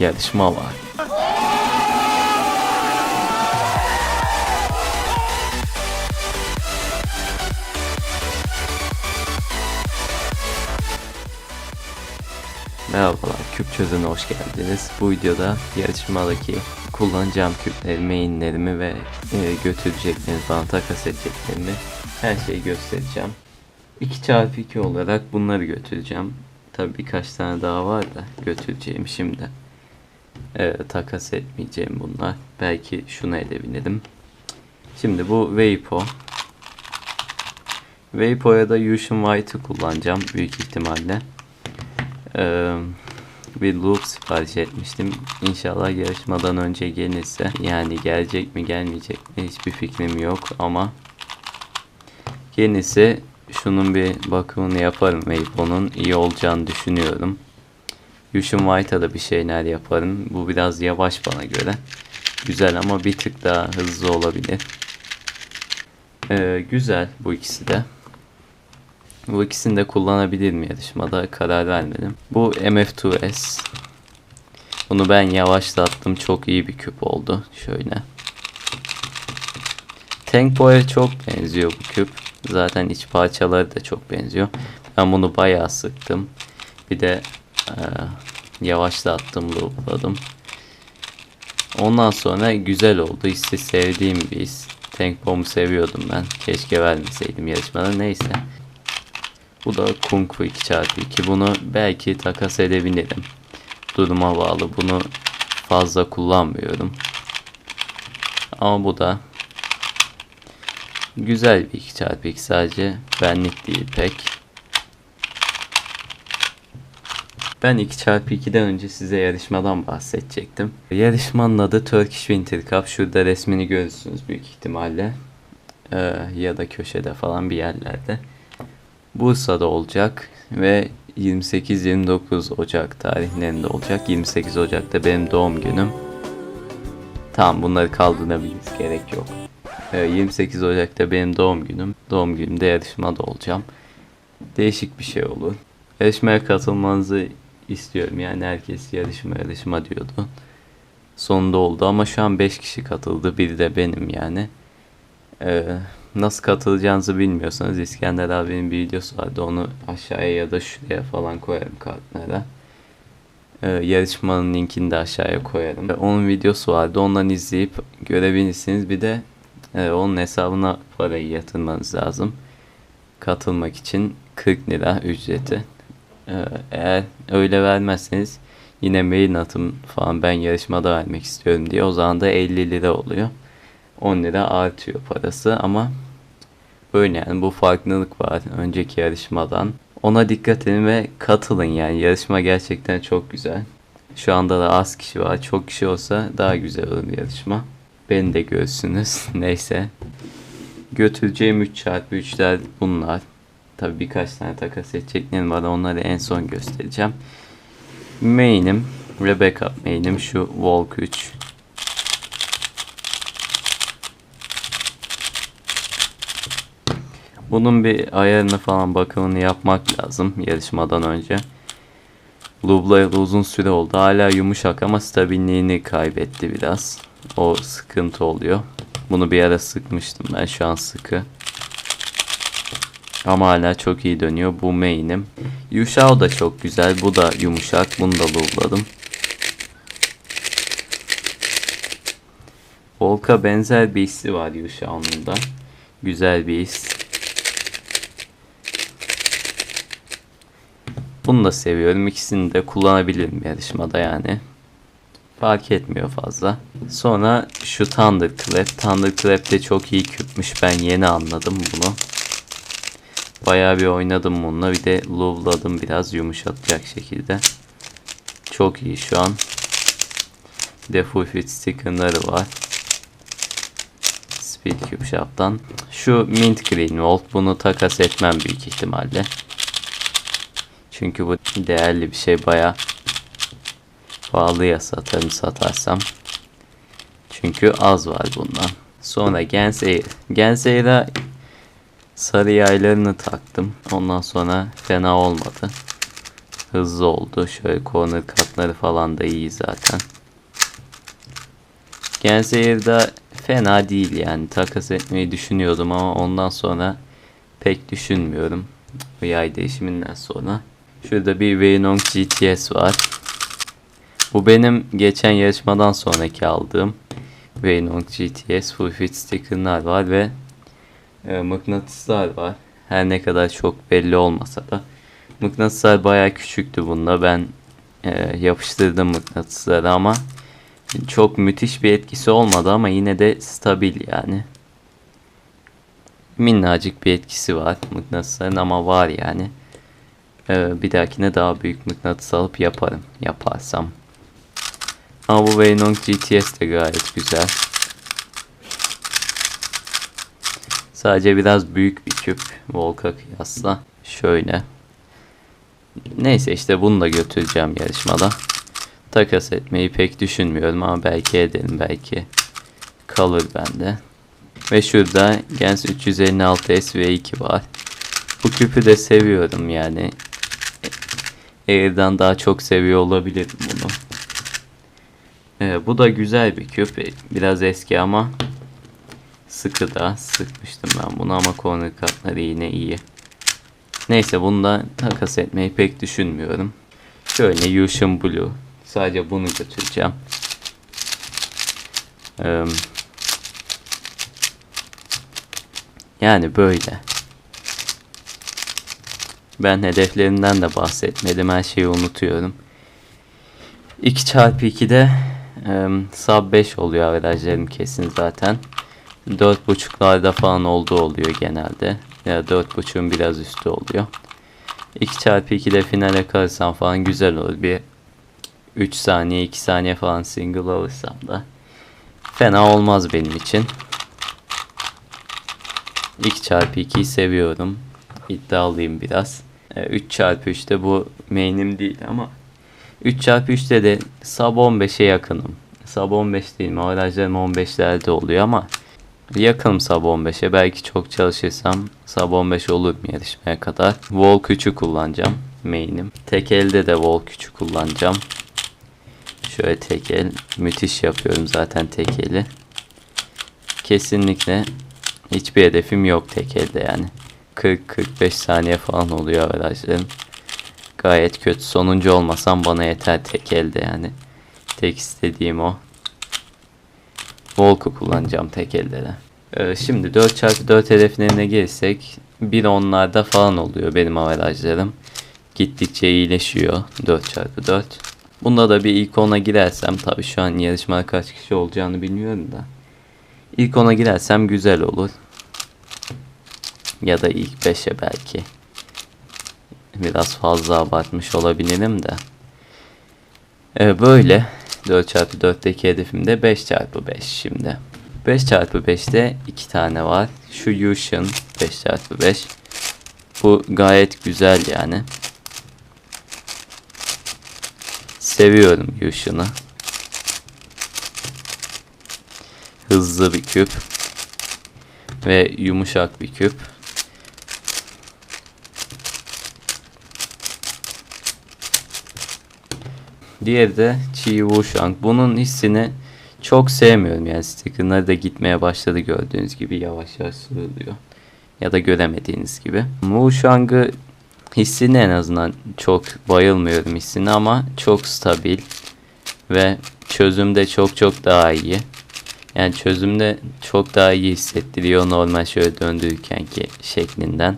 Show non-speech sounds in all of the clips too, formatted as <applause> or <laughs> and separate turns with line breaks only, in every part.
yarışma var. Merhabalar, küp çözüne hoş geldiniz. Bu videoda yarışmadaki kullanacağım küpleri, mainlerimi ve e, götüreceklerimi falan takas edeceklerimi her şeyi göstereceğim. 2x2 olarak bunları götüreceğim. Tabi birkaç tane daha var da götüreceğim şimdi. E, takas etmeyeceğim bunlar. Belki şunu edebilirim. Şimdi bu Weipo. Weipo'ya da Yushun White'ı kullanacağım büyük ihtimalle. Ee, bir loop sipariş etmiştim. İnşallah yarışmadan önce gelirse yani gelecek mi gelmeyecek mi hiçbir fikrim yok ama gelirse şunun bir bakımını yaparım Weipo'nun iyi olacağını düşünüyorum. Yushin White'a da bir şeyler yaparım. Bu biraz yavaş bana göre. Güzel ama bir tık daha hızlı olabilir. Ee, güzel bu ikisi de. Bu ikisini de kullanabilirim yarışmada karar vermedim. Bu MF2S. Bunu ben yavaşlattım. Çok iyi bir küp oldu. Şöyle. Tank Boy'a çok benziyor bu küp. Zaten iç parçaları da çok benziyor. Ben bunu bayağı sıktım. Bir de e, yavaşlattım, loopladım. Ondan sonra güzel oldu. İşte sevdiğim bir his. Tank Bomb'u seviyordum ben. Keşke vermeseydim yarışmada. Neyse. Bu da Kung Fu 2x2. Bunu belki takas edebilirim. Duruma bağlı. Bunu fazla kullanmıyorum. Ama bu da güzel bir 2x2 sadece benlik değil pek. Ben 2x2'den önce size yarışmadan bahsedecektim. Yarışmanın adı Turkish Winter Cup. Şurada resmini görürsünüz büyük ihtimalle. Ee, ya da köşede falan bir yerlerde. Bursa'da olacak ve 28-29 Ocak tarihlerinde olacak. 28 Ocak'ta benim doğum günüm. Tamam bunları kaldırabiliriz gerek yok. Ee, 28 Ocak'ta benim doğum günüm. Doğum günümde yarışmada olacağım. Değişik bir şey olur. Yarışmaya katılmanızı istiyorum. Yani herkes yarışma yarışma diyordu. Sonunda oldu ama şu an 5 kişi katıldı. Biri de benim yani. Ee, nasıl katılacağınızı bilmiyorsanız İskender abinin bir videosu vardı. Onu aşağıya ya da şuraya falan koyarım kartlara. Ee, yarışmanın linkini de aşağıya koyarım. Ee, Onun videosu vardı. Ondan izleyip görebilirsiniz. Bir de e, onun hesabına parayı yatırmanız lazım. Katılmak için 40 lira ücreti. Ee, eğer öyle vermezseniz yine mail atın falan ben yarışmada vermek istiyorum diye o zaman da 50 lira oluyor. 10 lira artıyor parası ama böyle yani bu farklılık var önceki yarışmadan. Ona dikkat edin ve katılın yani yarışma gerçekten çok güzel. Şu anda da az kişi var. Çok kişi olsa daha güzel olur yarışma. Beni de görsünüz. <laughs> Neyse. Götüreceğim 3x3'ler bunlar. Tabi birkaç tane takas edeceklerim var. Onları en son göstereceğim. Main'im ve backup main'im şu Volk 3. Bunun bir ayarını falan bakımını yapmak lazım yarışmadan önce. Lublayalı uzun süre oldu. Hala yumuşak ama stabilliğini kaybetti biraz. O sıkıntı oluyor. Bunu bir ara sıkmıştım ben şu an sıkı. Ama hala çok iyi dönüyor. Bu main'im. Yuşao da çok güzel. Bu da yumuşak. Bunu da lubladım. Volk'a benzer bir hissi var Yuşao'nun da. Güzel bir his. Bunu da seviyorum. İkisini de kullanabilirim yarışmada yani. Fark etmiyor fazla. Sonra şu Thunderclap. Thunderclap de çok iyi küpmüş. Ben yeni anladım bunu. Bayağı bir oynadım bununla. Bir de loveladım biraz yumuşatacak şekilde. Çok iyi şu an. Bir de full fit sticker'ları var. Speed Cube Shop'tan. Şu Mint Green Volt. Bunu takas etmem büyük ihtimalle. Çünkü bu değerli bir şey baya pahalıya satarım satarsam. Çünkü az var bundan. Sonra Gensair. Gensair'a sarı yaylarını taktım. Ondan sonra fena olmadı. Hızlı oldu. Şöyle corner katları falan da iyi zaten. Genzehir'de fena değil yani. Takas etmeyi düşünüyordum ama ondan sonra pek düşünmüyorum. Bu yay değişiminden sonra. Şurada bir Veynong GTS var. Bu benim geçen yarışmadan sonraki aldığım Veynong GTS full fit sticker'lar var ve e, mıknatıslar var. Her ne kadar çok belli olmasa da mıknatıslar bayağı küçüktü bunda. Ben e, yapıştırdım mıknatısları ama çok müthiş bir etkisi olmadı ama yine de stabil yani. Minnacık bir etkisi var mıknatısların ama var yani. Ee, bir dahakine daha büyük mıknatıs alıp yaparım. Yaparsam. Ama bu Veynong GTS de gayet güzel. Sadece biraz büyük bir küp Volk'a kıyasla. Şöyle. Neyse işte bunu da götüreceğim yarışmada. Takas etmeyi pek düşünmüyorum ama belki ederim belki kalır bende. Ve şurada Gens 356 SV2 var. Bu küpü de seviyorum yani. Air'dan daha çok seviyor olabilirim bunu. Ee, bu da güzel bir küp. Biraz eski ama sıkı da sıkmıştım ben bunu ama corner katları yine iyi. Neyse bunu da takas etmeyi pek düşünmüyorum. Şöyle Ocean Blue. Sadece bunu götüreceğim. Ee, yani böyle. Ben hedeflerimden de bahsetmedim. Her şeyi unutuyorum. 2 çarpı 2'de e, sub 5 oluyor averajlarım kesin zaten. 4.5'larda falan olduğu oluyor genelde. Ya 4.5'un biraz üstü oluyor. 2 çarpı 2'de finale kalırsam falan güzel olur. Bir 3 saniye 2 saniye falan single alırsam da fena olmaz benim için. 2 çarpı 2'yi seviyorum. İddialıyım biraz. 3 çarpı 3'te bu main'im değil ama 3 çarpı 3'te de sub 15'e yakınım. Sub 15 değil mi? Averajlarım 15'lerde oluyor ama yakınım sub 15'e. Belki çok çalışırsam sub 15 olur mu yarışmaya kadar. Wall küçük kullanacağım. Main'im. Tek elde de wall küçük kullanacağım. Şöyle tek el. Müthiş yapıyorum zaten tek eli. Kesinlikle hiçbir hedefim yok tek elde yani. 40-45 saniye falan oluyor averajlarım. Gayet kötü. Sonuncu olmasam bana yeter tek elde yani. Tek istediğim o. Volk'u kullanacağım tek elde de. Ee, şimdi 4x4 hedeflerine gelirsek bir onlarda falan oluyor benim averajlarım. Gittikçe iyileşiyor 4x4. Bunda da bir ilk ona girersem tabii şu an yarışmada kaç kişi olacağını bilmiyorum da. İlk ona girersem güzel olur. Ya da ilk 5'e belki. Biraz fazla abartmış olabilirim de. Ee, böyle 4x4'teki hedefim de 5x5 şimdi. 5x5'te 2 tane var. Şu Yushin 5x5. Bu gayet güzel yani. Seviyorum Yushin'ı. Hızlı bir küp. Ve yumuşak bir küp. Diğeri de Chi Wushang. Bunun hissini çok sevmiyorum yani stickerları da gitmeye başladı gördüğünüz gibi yavaş yavaş sığılıyor. Ya da göremediğiniz gibi. Wushang'ı hissini en azından çok bayılmıyorum hissini ama çok stabil ve çözümde çok çok daha iyi. Yani çözümde çok daha iyi hissettiriyor normal şöyle döndürürken ki şeklinden.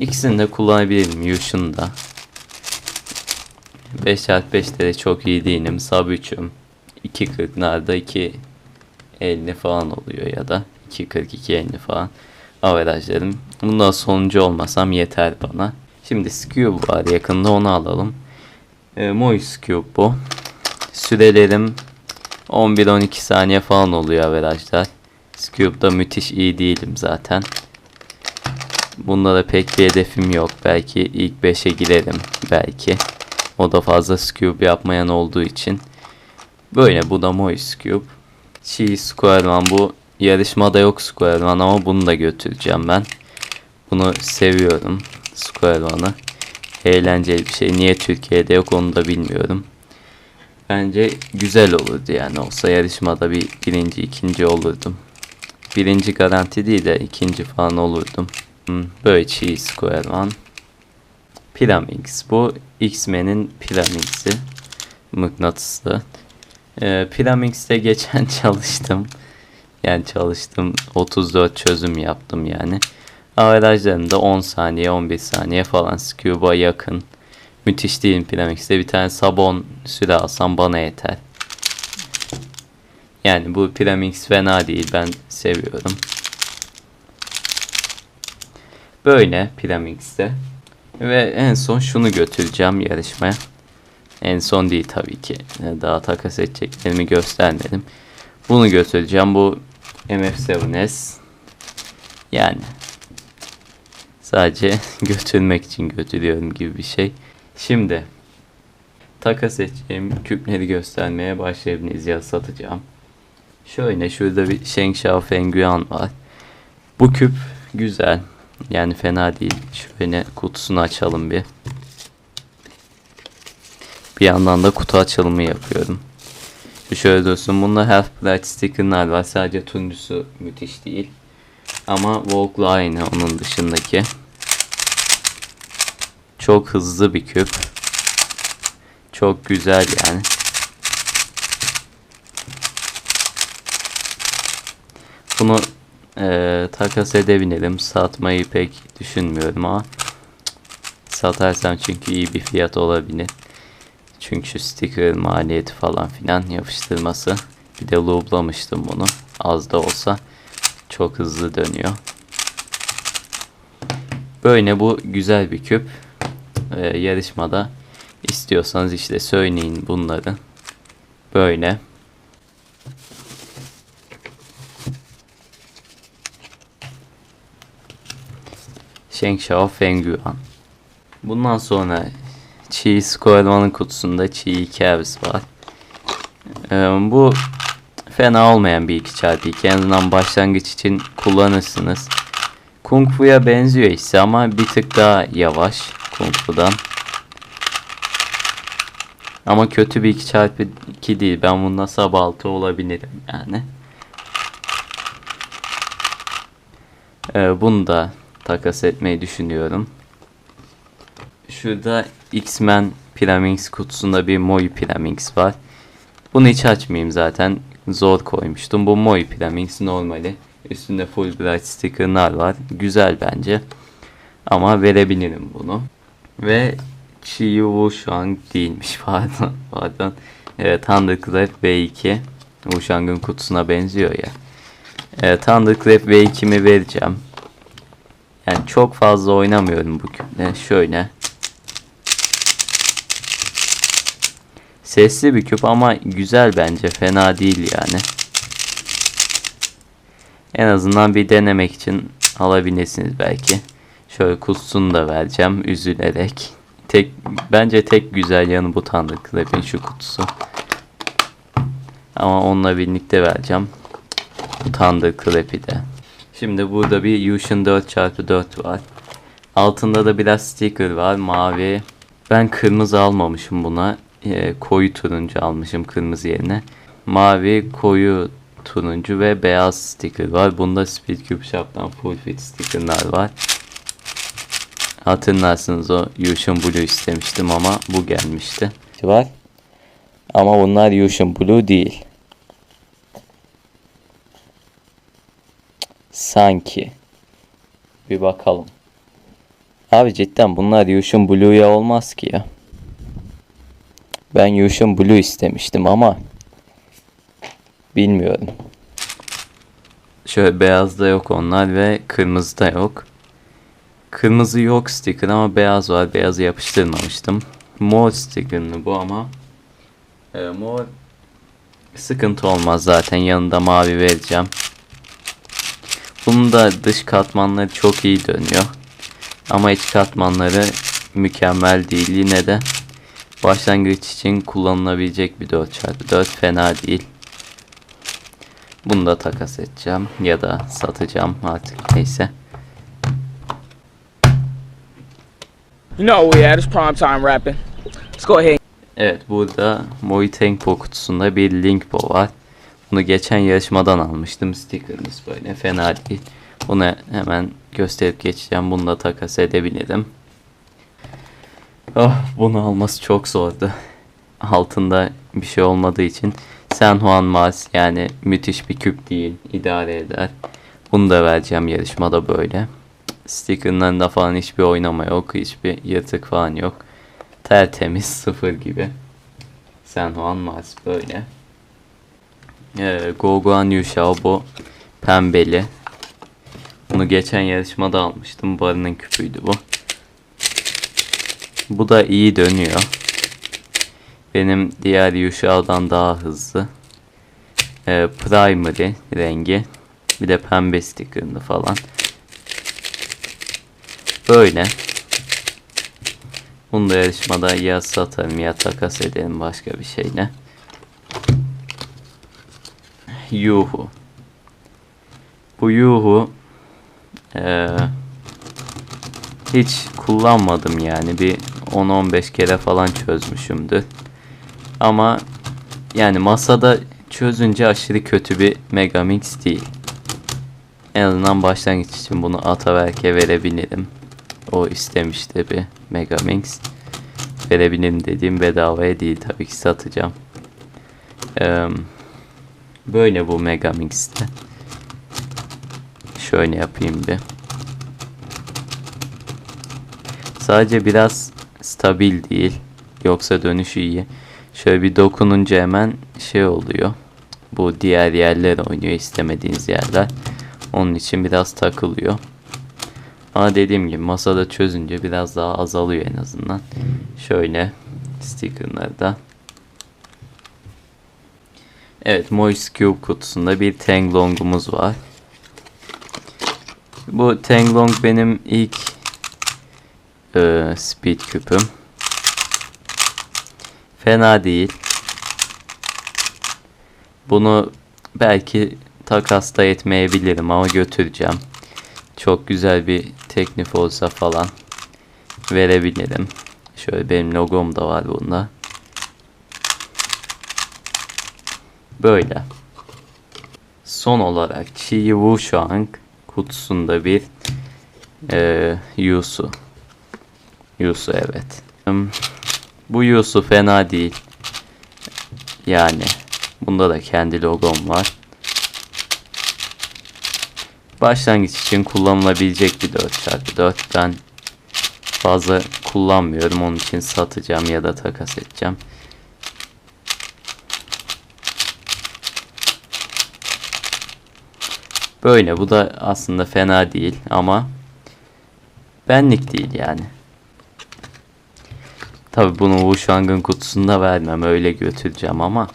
İkisini de kullanabilirim Yushin'da. da. 5x5'te de çok iyi değilim. Sub 3'üm. 2.40'larda 2.50 falan oluyor ya da 2.40 2.50 falan averajlarım. Bundan sonuncu olmasam yeter bana. Şimdi Scube var yakında onu alalım. E, Moy Scube bu. Sürelerim 11-12 saniye falan oluyor averajlar. Scube'da müthiş iyi değilim zaten. Bunda da pek bir hedefim yok. Belki ilk 5'e girerim. Belki. O da fazla Scube yapmayan olduğu için. Böyle bu da Moist Cube. Chi Square One bu yarışmada yok Square ama bunu da götüreceğim ben. Bunu seviyorum Square eğlenceli bir şey. Niye Türkiye'de yok onu da bilmiyorum. Bence güzel olurdu yani olsa yarışmada bir birinci ikinci olurdum. Birinci garanti değil de ikinci falan olurdum. Hmm, böyle cheese square. Pyraminx. Bu X-Men'in Pyraminx'i. Mıknatıslı. Ee, Pyraminx'te geçen <laughs> çalıştım. Yani çalıştım. 34 çözüm yaptım yani. Averajlarında 10 saniye 11 saniye falan Scuba yakın. Müthiş değil Pyramix'te. Bir tane sabon süre alsam bana yeter. Yani bu Pyramix fena değil. Ben seviyorum. Böyle Pyramix'te. Ve en son şunu götüreceğim yarışmaya. En son değil tabii ki. Daha takas edeceklerimi göstermedim. Bunu götüreceğim. Bu MF7S. Yani sadece <laughs> götürmek için götürüyorum gibi bir şey. Şimdi takas edeceğim küpleri göstermeye başlayabiliriz ya satacağım. Şöyle şurada bir Sheng Shao Fengyuan var. Bu küp güzel. Yani fena değil. Şöyle kutusunu açalım bir. Bir yandan da kutu açılımı yapıyorum. Şöyle dursun. Bunda Half Bright sticker'lar var. Sadece turuncusu müthiş değil. Ama Vogue'la aynı onun dışındaki. Çok hızlı bir küp. Çok güzel yani. Bunu eee, takas edebilirim. Satmayı pek düşünmüyorum ama satarsam çünkü iyi bir fiyat olabilir. Çünkü sticker maliyeti falan filan yapıştırması. Bir de lublamıştım bunu. Az da olsa çok hızlı dönüyor. Böyle bu güzel bir küp. Ee, yarışmada istiyorsanız işte söyleyin bunları. Böyle. Sheng Shao Fengyuan. Bundan sonra Chi Square kutusunda Chi Cavs var. Ee, bu fena olmayan bir 2x2. En azından başlangıç için kullanırsınız. Kung Fu'ya benziyor ise ama bir tık daha yavaş Kung Fu'dan. Ama kötü bir 2x2 değil. Ben bundan sub 6 olabilirim yani. Ee, bunu da takas etmeyi düşünüyorum. Şurada X-Men Pyraminx kutusunda bir Moi Pyraminx var. Bunu hiç açmayayım zaten. Zor koymuştum. Bu Moi Pyraminx normali. Üstünde full bright sticker'lar var. Güzel bence. Ama verebilirim bunu. Ve Chiyu Wushang değilmiş <laughs> pardon. pardon. Evet Thunderclap V2. Wushang'ın kutusuna benziyor ya. Evet, Thunderclap V2'mi vereceğim. Yani çok fazla oynamıyorum bu küple. Şöyle. Sesli bir küp ama güzel bence. Fena değil yani. En azından bir denemek için alabilirsiniz belki. Şöyle kutusunu da vereceğim üzülerek. Tek bence tek güzel yanı bu Thunderclap'in şu kutusu. Ama onunla birlikte vereceğim. Bu Thunderclap'i de. Şimdi burada bir Yushun 4x4 var. Altında da biraz sticker var. Mavi. Ben kırmızı almamışım buna. Ee, koyu turuncu almışım kırmızı yerine. Mavi, koyu turuncu ve beyaz sticker var. Bunda Speed Cube Shop'tan full fit stickerlar var. Hatırlarsınız o Yushun Blue istemiştim ama bu gelmişti. Var. Ama bunlar Yushun Blue değil. Sanki. Bir bakalım. Abi cidden bunlar Yushun Blue'ya olmaz ki ya. Ben Yushun Blue istemiştim ama bilmiyorum. Şöyle beyazda yok onlar ve kırmızıda yok. Kırmızı yok sticker ama beyaz var. Beyazı yapıştırmamıştım. Mor stickerlı bu ama e, mor sıkıntı olmaz zaten yanında mavi vereceğim. Bunun da dış katmanları çok iyi dönüyor. Ama iç katmanları mükemmel değil. Yine de başlangıç için kullanılabilecek bir 4x4 fena değil. Bunu da takas edeceğim ya da satacağım artık neyse.
You know where we at? It's prime time rapping. Let's go ahead.
Evet burada Moitenpo kutusunda bir Linkpo var. Bunu geçen yarışmadan almıştım. Sticker'ımız böyle fena değil. Bunu hemen gösterip geçeceğim. Bunu da takas edebilirim. Oh bunu alması çok zordu. Altında bir şey olmadığı için San Juan Mars yani müthiş bir küp değil. idare eder. Bunu da vereceğim yarışmada böyle. Sticker'larında falan hiçbir oynama yok. Hiçbir yırtık falan yok. Tertemiz sıfır gibi. San Juan Mars böyle. Ee, Goguan Yushao bu pembeli. Bunu geçen yarışmada almıştım. Barının küpüydü bu. Bu da iyi dönüyor. Benim diğer Yushao'dan daha hızlı. Ee, primary rengi. Bir de pembe stickerlı falan. Böyle. Bunu da yarışmada ya satarım ya takas ederim başka bir şeyle. Yuhu. Bu Yuhu eee, hiç kullanmadım yani bir 10-15 kere falan çözmüşümdür. Ama yani masada çözünce aşırı kötü bir Megamix değil. En azından başlangıç için bunu Ataberk'e verebilirim. O istemişti bir Megamix. Verebilirim dediğim bedavaya değil tabii ki satacağım. Eee, böyle bu Megamix'te. Şöyle yapayım bir. Sadece biraz stabil değil. Yoksa dönüşü iyi. Şöyle bir dokununca hemen şey oluyor. Bu diğer yerler oynuyor istemediğiniz yerler. Onun için biraz takılıyor. Ama dediğim gibi masada çözünce biraz daha azalıyor en azından. Şöyle stickerları da. Evet Moist Cube kutusunda bir Tanglong'umuz var. Bu Tanglong benim ilk e, speed küpüm. Fena değil. Bunu belki takasta etmeyebilirim ama götüreceğim. Çok güzel bir teklif olsa falan verebilirim. Şöyle benim logom da var bunda. Böyle. Son olarak Chi Wushang kutusunda bir e, Yusu. Yusu evet. Bu Yusu fena değil. Yani bunda da kendi logom var. Başlangıç için kullanılabilecek bir 4x4. Ben fazla kullanmıyorum. Onun için satacağım ya da takas edeceğim. Böyle bu da aslında fena değil ama benlik değil yani. Tabi bunu Wushang'ın kutusunda vermem öyle götüreceğim ama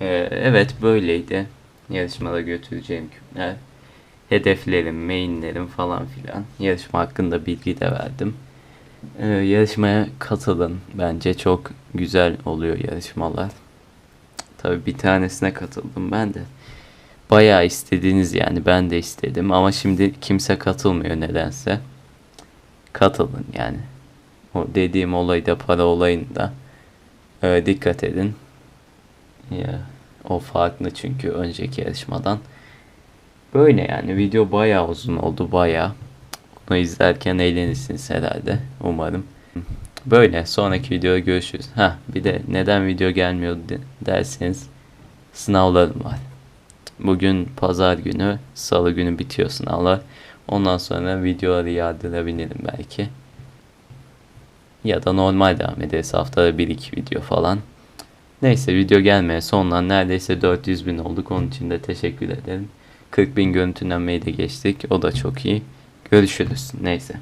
Ee, evet böyleydi yarışmada götüreceğim küpler hedeflerim, mainlerim falan filan yarışma hakkında bilgi de verdim. Ee, yarışmaya katılın bence çok güzel oluyor yarışmalar. Tabi bir tanesine katıldım ben de. Bayağı istediğiniz yani ben de istedim ama şimdi kimse katılmıyor nedense. Katılın yani. O dediğim olayda para olayında e, dikkat edin. Ya, o farklı çünkü önceki yarışmadan. Böyle yani video bayağı uzun oldu bayağı. Bunu izlerken eğlenirsiniz herhalde umarım. Böyle sonraki videoda görüşürüz. Ha bir de neden video gelmiyor de- derseniz sınavlarım var. Bugün pazar günü, salı günü bitiyor sınavlar. Ondan sonra videoları yardırabilirim belki. Ya da normal devam ederiz haftada 1-2 video falan. Neyse video gelmeye sonlan neredeyse 400 bin olduk. Onun için de teşekkür ederim. 40 bin görüntülenmeyi de geçtik. O da çok iyi. Görüşürüz. Neyse.